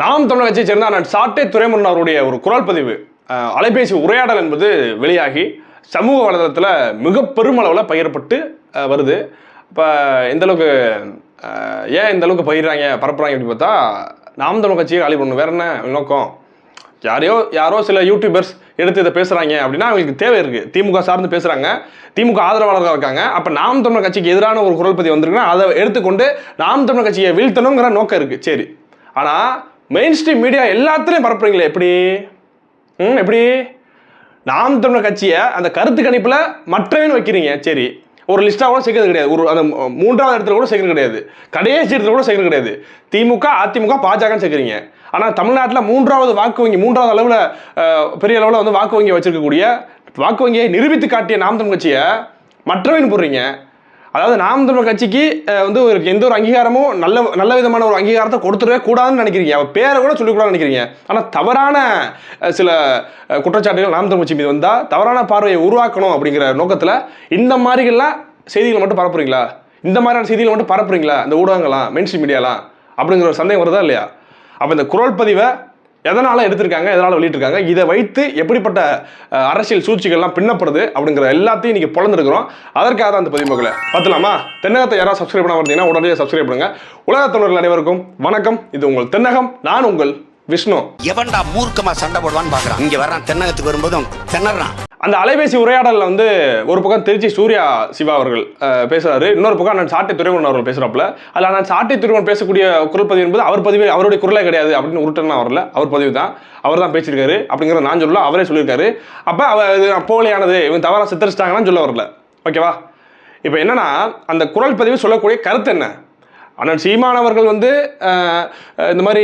நாம் தமிழர் கட்சியை சேர்ந்த அண்ணன் சாட்டை துறைமுன் அவருடைய ஒரு குரல் பதிவு அலைபேசி உரையாடல் என்பது வெளியாகி சமூக வலைதளத்தில் மிக பெருமளவில் பகிரப்பட்டு வருது. இப்போ எந்த அளவுக்கு ஏன் இந்த பகிர்றாங்க பரப்புறாங்க அப்படின்னு பார்த்தா நாம் தமிழ் கட்சியை காலி பண்ணணும். வேற என்ன நோக்கம்? யாரையோ யாரோ சில யூடியூபர்ஸ் எடுத்து இதை பேசுகிறாங்க அப்படின்னா அவங்களுக்கு தேவை இருக்குது திமுக சார்ந்து பேசுகிறாங்க திமுக ஆதரவாளர்கள் இருக்காங்க. அப்போ நாம் தமிழர் கட்சிக்கு எதிரான ஒரு குரல் பதிவு வந்திருக்குன்னா அதை எடுத்துக்கொண்டு நாம் தமிழர் கட்சியை வீழ்த்தணுங்கிற நோக்கம் இருக்குது சரி. ஆனால் மெயின் ஸ்ட்ரீம் மீடியா எல்லாத்துலேயும் பரப்புறீங்களே எப்படி? ம் எப்படி? நாம் தமிழர் கட்சியை அந்த கருத்து கணிப்பில் மற்றவன் வைக்கிறீங்க. சரி ஒரு லிஸ்ட்டாக கூட சேர்க்கறது கிடையாது. ஒரு அந்த மூன்றாவது இடத்துல கூட சேர்க்கறது கிடையாது. கடைசி இடத்துல கூட சேர்க்கறது கிடையாது. திமுக அதிமுக பாஜகன்னு சேர்க்குறீங்க. ஆனால் தமிழ்நாட்டில் மூன்றாவது வாக்கு வங்கி மூன்றாவது அளவில் பெரிய அளவில் வந்து வாக்கு வங்கி வச்சிருக்கக்கூடிய வாக்கு வங்கியை நிரூபித்து காட்டிய நாம் தமிழ் கட்சியை மற்றவன் போடுறீங்க. அதாவது நாம் தமிழ் கட்சிக்கு வந்து ஒரு எந்த ஒரு அங்கீகாரமும் நல்ல நல்ல விதமான ஒரு அங்கீகாரத்தை கொடுத்துடவே கூடாதுன்னு நினைக்கிறீங்க. அவள் பேரை கூட சொல்லிக்கூடாதுன்னு நினைக்கிறீங்க. ஆனால் தவறான சில குற்றச்சாட்டுகள் நாம் தமிழ் கட்சி மீது வந்தால் தவறான பார்வையை உருவாக்கணும் அப்படிங்கிற நோக்கத்தில் இந்த மாதிரிகள்லாம் செய்திகளை மட்டும் பரப்புறீங்களா? இந்த மாதிரியான செய்திகளை மட்டும் பரப்புறீங்களா? இந்த ஊடகங்களாம் மெயின்ஸ்ட்ரீம் மீடியாலாம் அப்படிங்கிற ஒரு சந்தேகம் வருதா இல்லையா? அப்போ இந்த குரல் பதிவை எதனால் எடுத்திருக்காங்க எதனால் வெளியிட்டிருக்காங்க இதை வைத்து எப்படிப்பட்ட அரசியல் சூழ்ச்சிகள்லாம் பின்னப்படுது அப்படிங்கிற எல்லாத்தையும் இன்றைக்கி பிறந்திருக்கிறோம் அதற்காக தான் அந்த பதிவு மக்களை பார்த்துலாமா தென்னகத்தை யாராவது சப்ஸ்கிரைப் பண்ண வந்தீங்கன்னா உடனே சப்ஸ்கிரைப் பண்ணுங்க. உலக தொண்டர்கள் அனைவருக்கும் வணக்கம். இது உங்கள் தென்னகம் நான் உங்கள் விஷ்ணு. எவன்டா மூர்க்கமா சண்டை போடுவான்னு பாக்குறான். இங்க வர்றான் தென்னகத்துக்கு வரும்போதும் திணறான். அந்த அலைபேசி உரையாடலில் வந்து ஒரு பக்கம் திருச்சி சூர்யா சிவா அவர்கள் பேசுகிறாரு இன்னொரு பக்கம் அண்ணன் சாட்டை துறைவன் அவர்கள் பேசுகிறப்பல அதில் அண்ணன் சாட்டை துறைவன் பேசக்கூடிய குரல் பதிவு என்பது அவர் பதிவு அவருடைய குரலே கிடையாது அப்படின்னு உருட்டனா வரல. அவர் பதிவு தான். அவர் தான் பேசியிருக்காரு அப்படிங்கிறத நான் சொல்லல அவரே சொல்லியிருக்காரு. அப்போ அவர் போலியானது இவன் தவறாக சித்தரிச்சிட்டாங்கன்னு சொல்ல வரல. ஓகேவா? இப்போ என்னென்னா அந்த குரல் பதிவு சொல்லக்கூடிய கருத்து என்ன? ஆனால் சீமான் அவர்கள் வந்து இந்த மாதிரி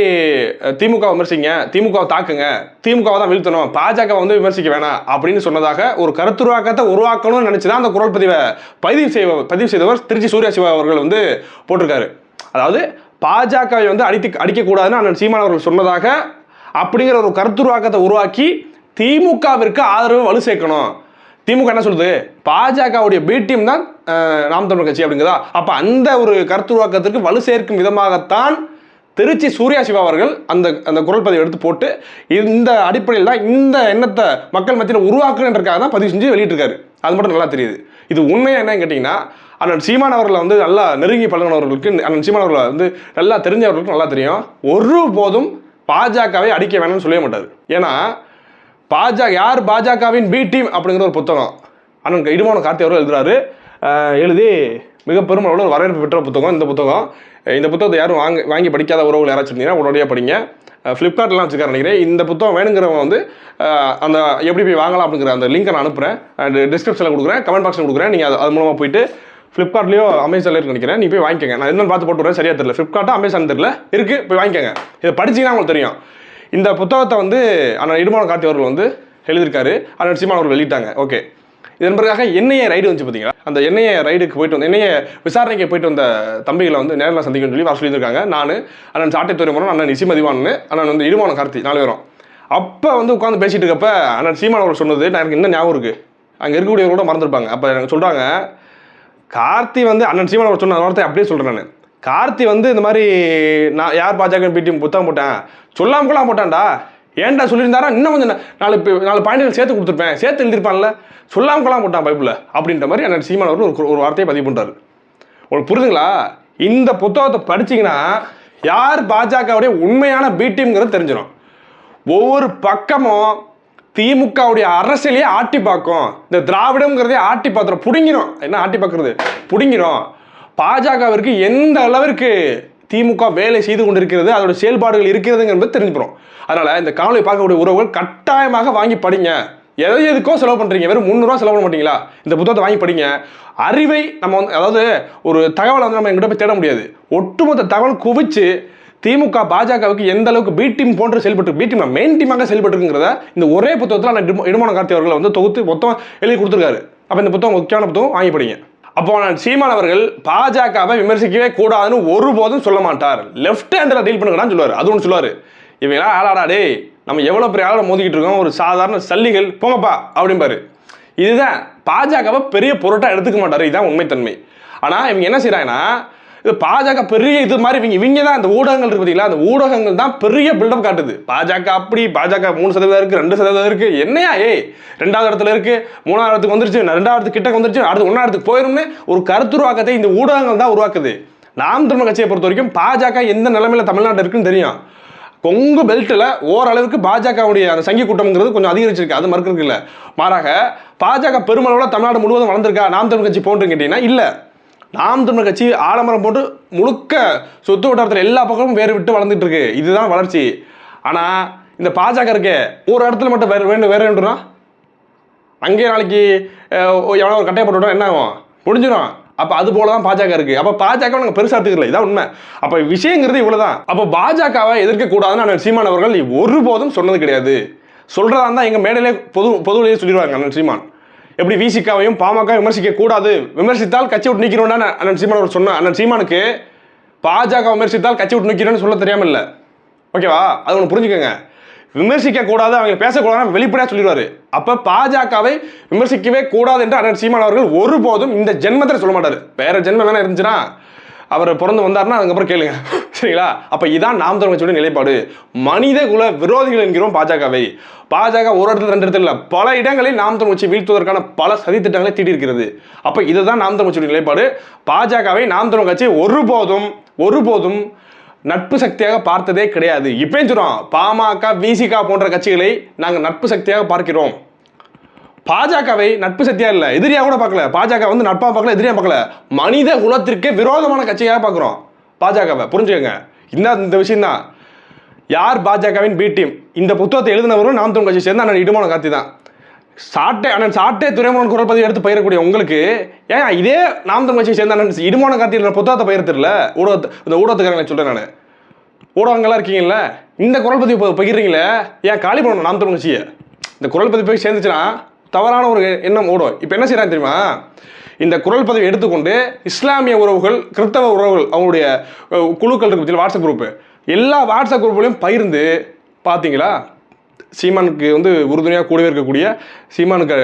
திமுக விமர்சிங்க திமுகவை தாக்குங்க திமுகவை தான் வீழ்த்தணும் பாஜக வந்து விமர்சிக்க வேணாம் அப்படின்னு சொன்னதாக ஒரு கருத்துருவாக்கத்தை உருவாக்கணும்னு நினச்சி தான் அந்த குரல் பதிவை பதிவு செய்வ பதிவு செய்தவர் திருச்சி சூர்யா சிவா அவர்கள் வந்து போட்டிருக்காரு. அதாவது பாஜகவை வந்து அடித்து அடிக்கக்கூடாதுன்னு அண்ணன் சீமான் அவர்கள் சொன்னதாக அப்படிங்கிற ஒரு கருத்துருவாக்கத்தை உருவாக்கி திமுகவிற்கு ஆதரவு வலு சேர்க்கணும். திமுக என்ன சொல்லுது? பாஜகவுடைய பி டீம் தான் நாம் தமிழர் கட்சி அப்படிங்கிறதா? அப்போ அந்த ஒரு கருத்துருவாக்கத்திற்கு வலு சேர்க்கும் விதமாகத்தான் திருச்சி சூர்யா சிவா அவர்கள் அந்த அந்த குரல் பதிவு எடுத்து போட்டு இந்த அடிப்படையில் தான் இந்த எண்ணத்தை மக்கள் மத்தியில் உருவாக்குன்றக்காக தான் பதிவு செஞ்சு வெளியிட்டிருக்காரு. அது மட்டும் நல்லா தெரியுது. இது உண்மையாக என்னன்னு கேட்டிங்கன்னா அண்ணன் சீமான் அவர்களை வந்து நல்லா நெருங்கி பழகினவர்களுக்கு அண்ணன் சீமான் அவர்களை வந்து நல்லா தெரிஞ்சவர்களுக்கு நல்லா தெரியும். ஒரு போதும் பாஜகவை அடிக்க வேணும்னு சொல்லவே மாட்டார். ஏன்னா பாஜக யார் பாஜகவின் பி டீம் அப்படிங்கிற ஒரு புத்தகம். அண்ணன் இடுமான கார்த்தி அவர்கள் எழுதுறாரு. எழுதி மிக பெருமளவில் ஒரு வரவேற்பு பெற்ற புத்தகம் இந்த புத்தகம். இந்த புத்தகத்தை யாரும் வாங்க வாங்கி படிக்காத உறவுகள் யாராச்சும் இருந்தீங்கன்னா உடனடியாக படிங்க. ஃப்ளிப்கார்ட்லாம் வச்சுருக்காரு நினைக்கிறேன். இந்த புத்தகம் வேணுங்கிறவங்க வந்து அந்த எப்படி போய் வாங்கலாம் அப்படிங்கிற அந்த லிங்க் நான் அனுப்புகிறேன் டிஸ்கிரிப்ஷனில் கொடுக்குறேன் கமெண்ட் பாக்ஸில் கொடுக்குறேன். நீங்கள் அது அது மூலமாக போயிட்டு ஃப்ளிப்கார்ட்லேயோ அமேசான்ல நினைக்கிறேன். நீ போய் வாங்கிக்கோங்க. நான் என்னென்னு பார்த்து போட்டுறேன் சரியாக சரியா தெரியல. ஃப்ளிப்கார்ட்டாக அமேசான் தெரியல. இருக்குது போய் வாங்கிக்கோங்க. இதை படிச்சீங்கன்னா உங்களுக்கு தெரியும். இந்த புத்தகத்தை வந்து அண்ணன் இடுமான கார்த்தி அவர்கள் வந்து எழுதியிருக்காரு. அண்ணன் சீமான் அவர்கள் வெளியிட்டாங்க. ஓகே இதன் பிறகாக என்ஐஏ ரைடு வந்துச்சு பார்த்தீங்களா? அந்த என்ஐஏ ரைடுக்கு போயிட்டு வந்து என்ஐஏ விசாரணைக்கு போயிட்டு வந்த தம்பிகளை வந்து நேரில் சந்திக்கணும்னு சொல்லி வர சொல்லியிருக்காங்க நான் அண்ணன் சாட்டைத்துறை மூலம் அண்ணன் நிசிமதிவான்னு அண்ணன் வந்து இடுமான கார்த்தி நாலு பேரும். அப்போ வந்து உட்காந்து பேசிட்டு இருக்கப்ப அண்ணன் சீமான் அவர்கள் சொன்னது நான் எனக்கு இன்னும் ஞாபகம் இருக்குது அங்கே இருக்கக்கூடியவங்களோட மறந்துருப்பாங்க. அப்போ எனக்கு சொல்கிறாங்க கார்த்தி வந்து அண்ணன் சீமான் அவர் சொன்ன வார்த்தை அப்படியே சொல்கிறேன் நான். கார்த்தி வந்து இந்த மாதிரி நான் யார் பாஜக பிடிஎம் புத்தகம் போட்டேன். சொல்லாம கூட போட்டான்டா. ஏன்டா சொல்லியிருந்தாரா? இன்னும் கொஞ்சம் நாலு நாலு பாயிண்ட்கள் சேர்த்து கொடுத்துருப்பேன். சேர்த்து எழுதிருப்பான்ல சொல்லாம கொள்ளாம போட்டான் பைப்பில் அப்படின்ற மாதிரி என்ன சீமான் அவர் ஒரு ஒரு வார்த்தையை பதிவு பண்ணுறாரு உங்களுக்கு புரிதுங்களா இந்த புத்தகத்தை படிச்சீங்கன்னா யார் பாஜகவுடைய உண்மையான பிடிஎம்ங்கிறது தெரிஞ்சிடும் ஒவ்வொரு பக்கமும் திமுகவுடைய அரசியலையே ஆட்டி பார்க்கும். இந்த திராவிடம்ங்கிறதே ஆட்டி பார்த்துரும். பிடுங்கிடும் என்ன ஆட்டி பார்க்கறது? பிடுங்கிடும் பாஜகவிற்கு எந்த அளவிற்கு திமுக வேலை செய்து கொண்டிருக்கிறது அதோட செயல்பாடுகள் இருக்கிறதுங்கிறது தெரிஞ்சுக்கிறோம். அதனால இந்த காணொலி பார்க்கக்கூடிய உறவுகள் கட்டாயமாக வாங்கி படிங்க. எதை எதுக்கோ செலவு பண்ணுறீங்க வெறும் முந்நூறுவா செலவு பண்ண மாட்டீங்களா? இந்த புத்தகத்தை வாங்கி படிங்க. அறிவை நம்ம வந்து அதாவது ஒரு தகவலை வந்து நம்ம எங்கிட்ட போய் தேட முடியாது. ஒட்டுமொத்த தகவல் குவிச்சு திமுக பாஜகவுக்கு எந்த அளவுக்கு பி டீம் போன்று செயல்பட்டு பி டீம் மெயின் டீமாக செயல்பட்டுருங்கிறத இந்த ஒரே புத்தகத்தில் நான் இடுமான கார்த்தி அவர்களை வந்து தொகுத்து மொத்தம் எழுதி கொடுத்துருக்காரு. அப்போ இந்த புத்தகம் முக்கியமான புத்தகம் வாங்கி படிங்க. அப்போ நான் சீமான் அவர்கள் பாஜகவை விமர்சிக்கவே கூடாதுன்னு ஒருபோதும் சொல்ல மாட்டார். லெஃப்ட் ஹேண்டில் டீல் பண்ணுங்கடான்னு சொல்லுவார். அது ஒன்று சொல்லுவார். இவங்களாம் ஆளாடா டே நம்ம எவ்வளோ பெரிய ஆளை மோதிக்கிட்டு இருக்கோம்? ஒரு சாதாரண சல்லிகள் போங்கப்பா அப்படிம்பாரு. இதுதான் பாஜகவை பெரிய பொருட்டாக எடுத்துக்க மாட்டார். இதுதான் உண்மைத்தன்மை. ஆனால் இவங்க என்ன செய்கிறாங்கன்னா இது பாஜக பெரிய இது மாதிரி இவங்க இவங்க தான் அந்த ஊடகங்கள் இருக்கு பார்த்தீங்களா அந்த ஊடகங்கள் தான் பெரிய பில்டப் காட்டுது. பாஜக அப்படி பாஜக மூணு சதவீதம் இருக்கு ரெண்டு சதவீதம் இருக்கு. என்னையா? ஏய் ரெண்டாவது இடத்துல இருக்கு மூணாவது இடத்துக்கு வந்துருச்சு ரெண்டாவது கிட்ட வந்துருச்சு அடுத்து ஒன்றாயிரத்துக்கு போயிடும்னு ஒரு கருத்துருவாக்கத்தை இந்த ஊடகங்கள் தான் உருவாக்குது. நாம் தமிழ் கட்சியை பொறுத்த வரைக்கும் பாஜக எந்த நிலைமையில தமிழ்நாடு இருக்குன்னு தெரியும். கொங்கு பெல்ட்டில் ஓரளவுக்கு பாஜகவுடைய அந்த சங்கி கூட்டம்ங்கிறது கொஞ்சம் அதிகரிச்சிருக்கு அது மறுக்கிறது இல்லை. மாறாக பாஜக பெருமளவில் தமிழ்நாடு முழுவதும் வளர்ந்துருக்கா நாம் தமிழ் கட்சி போன்று கேட்டீங்கன்னா இல்லை. நாம் தமிழ் கட்சி ஆலமரம் போட்டு முழுக்க சொத்து வட்டாரத்தில் எல்லா பக்கமும் வேறு விட்டு வளர்ந்துட்டு இருக்கு. இதுதான் வளர்ச்சி. ஆனால் இந்த பாஜக இருக்கே ஒரு இடத்துல மட்டும் வேறு வேண்டும் வேறு வேண்டும்னா அங்கேயே நாளைக்கு எவ்வளோ ஒரு கட்டையை போட்டுவிட்டா என்ன ஆகும்? முடிஞ்சிடும். அப்போ அது போல தான் பாஜக இருக்கு. அப்போ பாஜக நாங்கள் பெருசாக எடுத்துக்கல. இதான் உண்மை. அப்போ விஷயங்கிறது இவ்வளோ தான் அப்போ பாஜகவை எதிர்க்கக்கூடாதுன்னு அண்ணன் சீமான் அவர்கள் ஒருபோதும் சொன்னது கிடையாது. சொல்கிறதா இருந்தால் எங்கள் மேடையிலே பொது பொதுவிலேயே சொல்லிடுவாங்க அண்ணன் சீமான். எப்படி விசிகாவையும் பாமக விமர்சிக்க கூடாது? விமர்சித்தால் கட்சி விட்டு நிற்கிறோம்னா அண்ணன் சீமான் அவர் சொன்ன அண்ணன் சீமானுக்கு பாஜக விமர்சித்தால் கட்சி விட்டு நிற்கிறேன்னு சொல்ல தெரியாமல் இல்லை ஓகேவா? அது ஒன்று புரிஞ்சுக்கோங்க. விமர்சிக்க கூடாது அவங்க பேசக்கூடாதுன்னு வெளிப்படையாக சொல்லிடுவாரு. அப்ப பாஜகவை விமர்சிக்கவே கூடாது என்று அண்ணன் சீமான் அவர்கள் ஒருபோதும் இந்த ஜென்மத்தில் சொல்ல மாட்டார். வேற ஜென்மம் வேணா இருந்துச்சுன்னா. அவர் பிறந்து வந்தாருன்னா அதுக்கப்புறம் கேளுங்க. சரிங்களா? அப்போ இதான் நாம் தமிழ் நிலைப்பாடு. மனித குல விரோதிகள் என்கிறோம் பாஜகவை. பாஜக ஒரு இடத்துல ரெண்டு இடத்துல இல்லை. பல இடங்களில் நாம் தமிழ்ச்சி வீழ்த்துவதற்கான பல சதித்திட்டங்களை திட்டங்களை அப்போ அப்ப இதுதான் நாம் தமிழ் நிலைப்பாடு. பாஜகவை நாம் தமிழ் கட்சி ஒருபோதும் ஒருபோதும் நட்பு சக்தியாக பார்த்ததே கிடையாது. இப்பயும் சொல்கிறோம் பாமக விசிகா போன்ற கட்சிகளை நாங்கள் நட்பு சக்தியாக பார்க்கிறோம். பாஜகவை நட்பு சக்தியா இல்ல எதிரியா கூட பார்க்கல. பாஜக வந்து நட்பா பார்க்கல எதிரியா பார்க்கல. மனித குலத்திற்கு விரோதமான கட்சியாக பார்க்குறோம். பாஜகவை. புரிஞ்சுக்கங்க. இந்த இந்த விஷயம் தான் யார் பாஜகவின் பி டீம் இந்த புத்தகத்தை எழுதினவரும் நாம் தமிழ் கட்சி சேர்ந்த அண்ணன் இடுமான காத்தி தான். சாட்டை அண்ணன் சாட்டை துறைமுகன் குரல் பதிவு எடுத்து பயிரக்கூடிய உங்களுக்கு ஏன் இதே நாம் தமிழ் கட்சியை சேர்ந்த அண்ணன் இடுமான கார்த்தி புத்தகத்தை பயிர்த்தில்ல ஊடகத்தை இந்த ஊடகத்துக்காரங்களை சொல்றேன் நான். ஊடகங்கள்லாம் இருக்கீங்கல்ல? இந்த குரல் பதிவு பகிர்றீங்களே ஏன் காலி பண்ணணும் நாம் தமிழ் கட்சியை? இந்த குரல் பதிவு போய் சேர்ந்துச்சுன்னா தவறான ஒரு எண்ணம் ஓடும். இப்போ என்ன செய்கிறாங்க தெரியுமா? இந்த குரல் பதவி எடுத்துக்கொண்டு இஸ்லாமிய உறவுகள் கிறிஸ்தவ உறவுகள் அவங்களுடைய குழுக்கள் இருக்கு வாட்ஸ்அப் குரூப்பு. எல்லா வாட்ஸ்அப் குரூப்புலையும் பகிர்ந்து பார்த்தீங்களா சீமானுக்கு வந்து உறுதுணையாக கூடவே இருக்கக்கூடிய சீமானுக்கு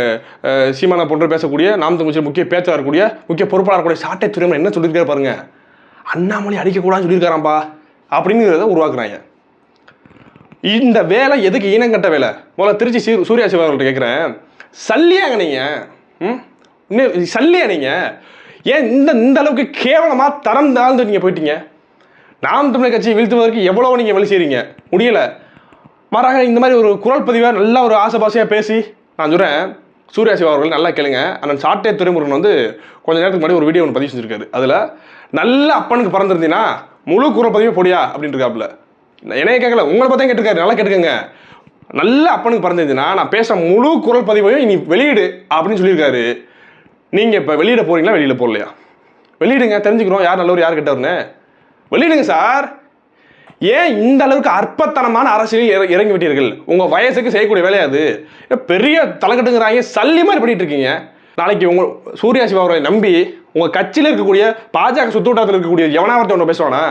சீமானை போன்று பேசக்கூடிய நாம் தமிழ் முக்கிய பேச்சாளர் இருக்கக்கூடிய முக்கிய பொறுப்பாளர் இருக்கக்கூடிய சாட்டை துறைமுறை என்ன சொல்லியிருக்காரு பாருங்க. அண்ணாமலை அடிக்கக்கூடாதுன்னு சொல்லியிருக்காராம்பா அப்படிங்கிறத உருவாக்குறாங்க. இந்த வேலை எதுக்கு ஈனங்கட்ட வேலை? முதல்ல திருச்சி சீ சூர்யா சிவா அவர்கள்ட்ட கேட்குறேன் சல்லியாங்க நீங்கள் ம்? இன்னும் சல்லியா நீங்கள் ஏன் இந்த இந்த அளவுக்கு கேவலமாக தரம் தாழ்ந்து நீங்கள் போயிட்டீங்க? நாம் தமிழர் கட்சியை வீழ்த்துவதற்கு எவ்வளோ நீங்கள் வழி செய்கிறீங்க முடியலை. மாறாக இந்த மாதிரி ஒரு குரல் பதிவாக நல்லா ஒரு ஆசைபாசையாக பேசி நான் சொல்கிறேன் சூர்யா சிவா அவர்கள் நல்லா கேளுங்க. அண்ணன் சாட்டே துறைமுருகன் வந்து கொஞ்ச நேரத்துக்கு முன்னாடி ஒரு வீடியோ ஒன்று பதிவு செஞ்சுருக்காரு. அதில் நல்ல அப்பனுக்கு பிறந்திருந்தீங்கன்னா முழு குரல் பதிவே போடியா அப்படின்ட்டு இருக்காப்புல என்னைய கேட்கல உங்களை பார்த்தே கேட்டிருக்காரு. நல்லா கேட்டுக்கங்க. நல்ல அப்பனுக்கு பிறந்ததுன்னா நான் பேசுகிற முழு குரல் பதிவையும் நீ வெளியிடு அப்படின்னு சொல்லியிருக்காரு. நீங்கள் இப்போ வெளியிட போகிறீங்களா வெளியில் போடலையா? வெளியிடுங்க தெரிஞ்சுக்கிறோம் யார் நல்லவர் யார் கெட்டவர்னு. வெளியிடுங்க சார். ஏன் இந்த அளவுக்கு அற்பத்தனமான அரசியலில் இற- இறங்கி விட்டீர்கள்? உங்கள் வயசுக்கு செய்யக்கூடிய வேலையாது ஏன் பெரிய தலைக்கட்டுங்கிறாங்க சல்லி மாதிரி பண்ணிட்டு இருக்கீங்க. நாளைக்கு உங்கள் சூர்யா சிவா அவர்களை நம்பி உங்கள் கட்சியில் இருக்கக்கூடிய பாஜக சுத்தூட்டத்தில் இருக்கக்கூடிய எவனாவரத்தை ஒன்று பேசுவானா?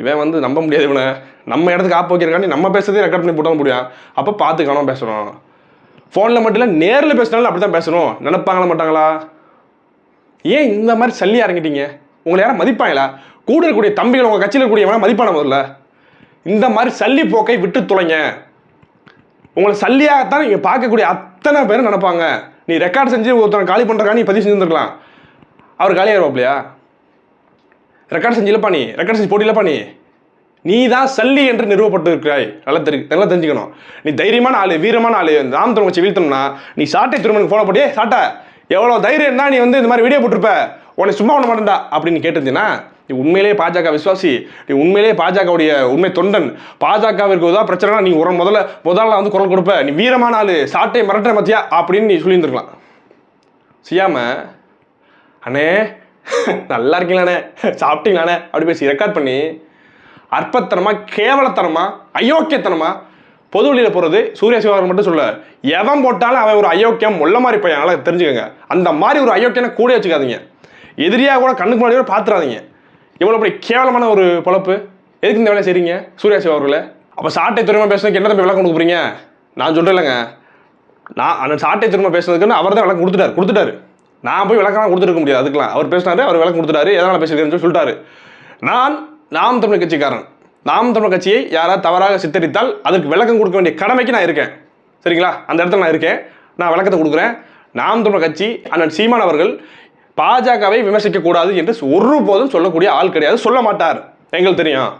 இவன் வந்து நம்ப முடியாது இவனை. நம்ம இடத்துக்கு ஆப் வைக்கிறக்காண்டி நம்ம பேசுறதே ரெக்கார்ட் பண்ணி போட்டால் முடியும் அப்போ பார்த்து கவனம் பேசணும் ஃபோனில் மட்டும் இல்லை நேரில் பேசினாலும் அப்படி தான் பேசணும். நினைப்பாங்களா மாட்டாங்களா? ஏன் இந்த மாதிரி சல்லியாக இறங்கிட்டீங்க? உங்களை யாரும் மதிப்பாங்களா? கூட இருக்கக்கூடிய தம்பிகள் உங்கள் கட்சியில் இருக்கக்கூடிய மதிப்பான முதல்ல. இந்த மாதிரி சல்லி போக்கை விட்டு தொலைங்க. உங்களை சல்லியாகத்தான் நீங்கள் பார்க்கக்கூடிய அத்தனை பேரும் நினைப்பாங்க. நீ ரெக்கார்ட் செஞ்சு ஒருத்தனை காலி பண்ணுறக்கா நீ பதிவு செஞ்சுருந்துருக்கலாம். அவர் காலியாயிருவாப்லையா? ரெக்கார்ட் செஞ்சிலப்பா நீ ரெக்கார்ட் செஞ்சு போட்டிலப்பா நீ. நீ தான் சல்லி என்று நிறுவப்பட்டு இருக்கிறாய் நல்லா தெரி நல்லா தெரிஞ்சுக்கணும். நீ தைரியமான ஆளு வீரமான ஆளு. ராம் திரும்ப வச்சு வீழ்த்தணும்னா நீ சாட்டை திருமணம் ஃபோனை போட்டியே சாட்டை. எவ்வளோ தைரியம் தான் நீ வந்து இந்த மாதிரி வீடியோ போட்டிருப்ப. உன்னை சும்மா பண்ண மாட்டேன்டா அப்படின்னு கேட்டிருந்தீங்கன்னா நீ உண்மையிலேயே பாஜக விசுவாசி நீ உண்மையிலேயே பாஜகவுடைய உண்மை தொண்டன். பாஜகவிற்கு ஏதாவது பிரச்சனைனா நீ ஒரு முதல்ல முதல்ல வந்து குரல் கொடுப்ப. நீ வீரமான ஆளு சாட்டை மிரட்டுற மத்தியா அப்படின்னு நீ சொல்லியிருந்துருக்கலாம். செய்யாமல் அண்ணே நல்லா இருக்கீங்களாண்ணே சாப்பிட்டீங்களாண்ணே. அப்படி பேசி ரெக்கார்ட் பண்ணி அற்பத்தனமா கேவலத்தனமா அயோக்கியத்தனமா பொது வழியில் போகிறது சூர்யா சிவாகர் மட்டும் சொல்ல எவன் போட்டாலும் அவன் ஒரு அயோக்கியம் உள்ள மாதிரி பையன் நல்லா தெரிஞ்சுக்கோங்க. அந்த மாதிரி ஒரு அயோக்கியனை கூட வச்சுக்காதீங்க. எதிரியாக கூட கண்ணுக்கு முன்னாடி கூட பார்த்துறாதீங்க இவ்வளோ அப்படி கேவலமான ஒரு பொழப்பு. எதுக்கு இந்த வேலையை செய்றீங்க சூர்யா சிவா அவர்களை? அப்போ சாட்டை துறைமா பேசுறதுக்கு என்ன தம்பி விளக்கம் கொடுக்க போகிறீங்க நான் சொல்கிறேன் இல்லைங்க. நான் அந்த சாட்டை திரும்ப பேசுனதுக்குன்னு அவர் தான் விளக்கம் கொடுத்துட்டாரு கொடுத்துட்டாரு. நான் போய் விளக்கம் கொடுத்துருக்க முடியாது. அதுக்கெல்லாம். அவர் பேசினாரு அவர் விளக்கம் கொடுத்துட்டாரு. எதனால் பேசியிருக்கேன்னு சொல்லி சொல்லிட்டாரு. நான் நாம் தமிழ் கட்சிக்காரன். நாம் தமிழ் கட்சியை யாராவது தவறாக சித்தரித்தால் அதுக்கு விளக்கம் கொடுக்க வேண்டிய கடமைக்கு நான் இருக்கேன். சரிங்களா? அந்த இடத்துல நான் இருக்கேன். நான் விளக்கத்தை கொடுக்குறேன். நாம் தமிழ் கட்சி அண்ணன் சீமான் அவர்கள் பாஜகவை விமர்சிக்கக்கூடாது என்று ஒருபோதும் சொல்லக்கூடிய ஆள் கிடையாது. சொல்ல மாட்டார். எங்களுக்கு தெரியும்.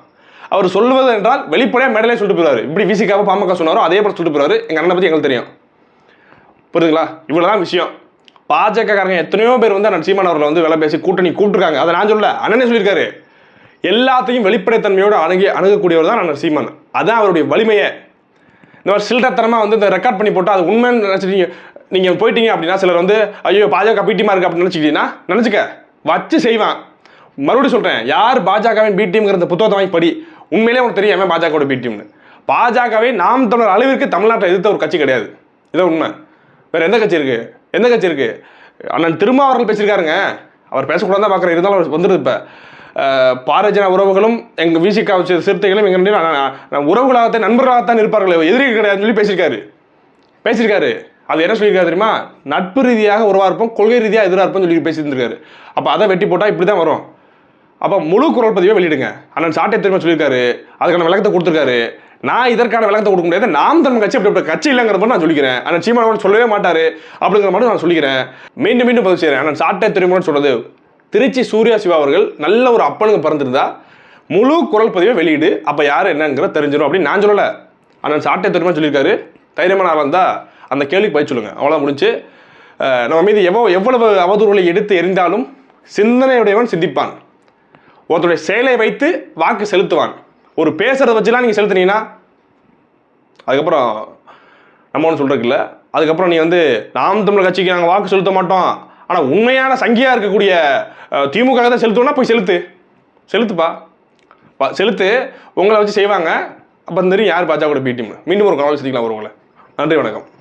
அவர் சொல்வது என்றால் வெளிப்படையாக மேடையிலே சொல்லிட்டு போயிடுவார் இப்படி விசிக்காவை பாமக சொன்னாரோ அதே போல் சொல்லிட்டு போயிடுவாரு எங்கள் அண்ணனை பற்றி எங்களுக்கு தெரியும். புரியுதுங்களா? இவ்வளோதான் விஷயம். பாஜகக்காரங்க எத்தனையோ பேர் வந்து அண்ணன் சீமான் அவர்களை வந்து வேலை பேசி கூட்டணி கூப்பிட்டுருக்காங்க அதை நான் சொல்ல அண்ணனே சொல்லியிருக்காரு. எல்லாத்தையும் வெளிப்படைத்தன்மையோடு அணுகி அணுகக்கூடியவர் தான் அண்ணன் சீமான். அதான் அவருடைய வலிமையே. இந்த மாதிரி சில்லறத்தனமாக வந்து இந்த ரெக்கார்ட் பண்ணி போட்டால் அது உண்மைன்னு நினச்சிட்டீங்க நீங்கள் போயிட்டீங்க அப்படின்னா சிலர் வந்து ஐயோ பாஜக பிடிமா இருக்கு அப்படின்னு நினச்சிக்கிட்டீங்கன்னா நினச்சிக்க. வச்சு செய்வான். மறுபடியும் சொல்கிறேன் யார் பாஜகவின் பி டீம்ங்கிற இந்த புத்தகத்தை வாங்கி படி. உண்மையிலே உனக்கு தெரியும் அவன் பாஜகவோட பி டீம்னு பாஜகவை நாம் தமிழர் அளவிற்கு தமிழ்நாட்டை எதிர்த்த ஒரு கட்சி கிடையாது. இதான் உண்மை. வேற எந்த கட்சி இருக்கு? எந்த கட்சி இருக்கு? அண்ணன் திருமாவர்கள் பேசியிருக்காருங்க. அவர் பேசக்கூடாது தான் பார்க்குறேன். இருந்தாலும் அவர் வந்துடுது இப்போ. பாரஜன உறவுகளும் எங்கள் விசிகா சிறுத்தைகளும் எங்கள் உறவுகளாகத்தான் நண்பர்களாகத்தான் இருப்பார்கள் எதிரிகள் கிடையாதுன்னு சொல்லி பேசியிருக்காரு. பேசியிருக்காரு. அது என்ன சொல்லியிருக்காரு தெரியுமா? நட்பு ரீதியாக உறவாக இருப்போம் கொள்கை ரீதியாக எதிராக இருப்போம் சொல்லி பேசியிருந்திருக்காரு. அப்போ அதை வெட்டி போட்டால் இப்படி தான் வரும். அப்போ முழு குரல் பதிவை வெளியிடுங்க. அண்ணன் சாட்டை திரும்ப சொல்லியிருக்காரு. அதுக்கான விளக்கத்தை கொடுத்துருக்காரு. நான் இதற்கான விளக்கத்தை கொடுக்க முடியாது. நாம் தமிழ் கட்சி அப்படி கட்சி இல்லைங்கிற மாதிரி நான் சொல்லிக்கிறேன். ஆனால் சீமானவன் சொல்லவே மாட்டாரு. அப்படிங்கிற மாதிரி நான் சொல்லிக்கிறேன். மீண்டும் மீண்டும் பதிவு செய்கிறேன் ஆனால் சாட்டை திரும்பன்னு சொல்றது திருச்சி சூர்யா சிவா அவர்கள் நல்ல ஒரு அப்பனுக்கு பிறந்திருந்தா முழு குரல் பதிவை வெளியிடு. அப்போ யார் என்னங்கிற தெரிஞ்சிடும் அப்படின்னு நான் சொல்லலை. ஆனால் சாட்டை திரும்ப சொல்லியிருக்காரு. தைரியமான ஆளாக இருந்தால் அந்த கேள்விக்கு பயிர் சொல்லுங்கள் அவ்வளோ முடிஞ்சு. நம்ம மீது எவ்வளோ எவ்வளவு அவதூறுகளை எடுத்து எரிந்தாலும் சிந்தனையுடையவன் சிந்திப்பான். ஒருத்தருடைய செயலை வைத்து வாக்கு செலுத்துவான். ஒரு பேசுறத வச்சுலாம் நீங்கள் செலுத்துனீங்கன்னா அதுக்கப்புறம் நம்ம ஒன்று சொல்கிறதுக்கு அதுக்கப்புறம் நீ வந்து நாம் தமிழ் கட்சிக்கு நாங்கள் வாக்கு செலுத்த மாட்டோம். ஆனால் உண்மையான சங்கியாக இருக்கக்கூடிய திமுக தான் செலுத்தணும்னா போய் செலுத்து. செலுத்துப்பா. பா- செலுத்து. உங்களை வச்சு செய்வாங்க. அப்போ தெரியும் யார் பாஜக பி டீம் மீண்டும் ஒரு கால் சந்திக்கலாம் வருவங்களை நன்றி வணக்கம்.